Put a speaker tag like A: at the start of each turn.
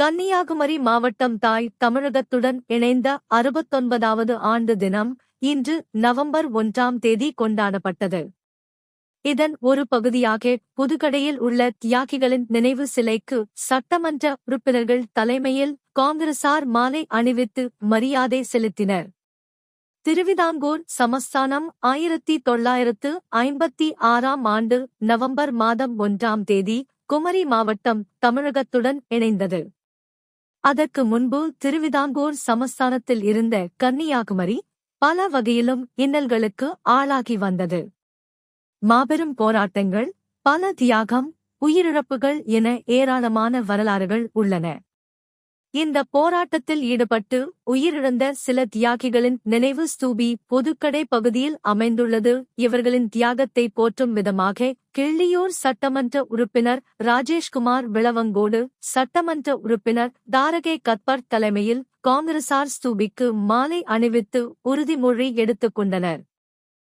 A: கன்னியாகுமரி மாவட்டம் தாய் தமிழகத்துடன் இணைந்த அறுபத்தொன்பதாவது ஆண்டு தினம் இன்று நவம்பர் ஒன்றாம் தேதி கொண்டாடப்பட்டது. இதன் ஒரு பகுதியாக புதுக்கடையில் உள்ள தியாகிகளின் நினைவு சிலைக்கு சட்டமன்ற உறுப்பினர்கள் தலைமையில் காங்கிரசார் மாலை அணிவித்து மரியாதை செலுத்தினர். திருவிதாங்கூர் சமஸ்தானம் ஆயிரத்தி தொள்ளாயிரத்து ஐம்பத்தி ஆறாம் ஆண்டு நவம்பர் மாதம் ஒன்றாம் தேதி குமரி மாவட்டம் தமிழகத்துடன் இணைந்தது. அதற்கு முன்பு திருவிதாங்கூர் சமஸ்தானத்தில் இருந்த கன்னியாகுமரி பல வகையிலும் இன்னல்களுக்கு ஆளாகி வந்தது. மாபெரும் போராட்டங்கள் பல தியாகம் உயிரிழப்புகள் என ஏராளமான வரலாறுகள் உள்ளன. இந்த போராட்டத்தில் ஈடுபட்டு உயிரிழந்த சில தியாகிகளின் நினைவு ஸ்தூபி பொதுக்கடை பகுதியில் அமைந்துள்ளது. இவர்களின் தியாகத்தை போற்றும் விதமாக கிள்ளியூர் சட்டமன்ற உறுப்பினர் ராஜேஷ்குமார் விளவங்கோடு சட்டமன்ற உறுப்பினர் தாரகே கத்பர் தலைமையில் காங்கிரசார் ஸ்தூபிக்கு மாலை அணிவித்து உறுதிமொழி எடுத்துக் கொண்டனர்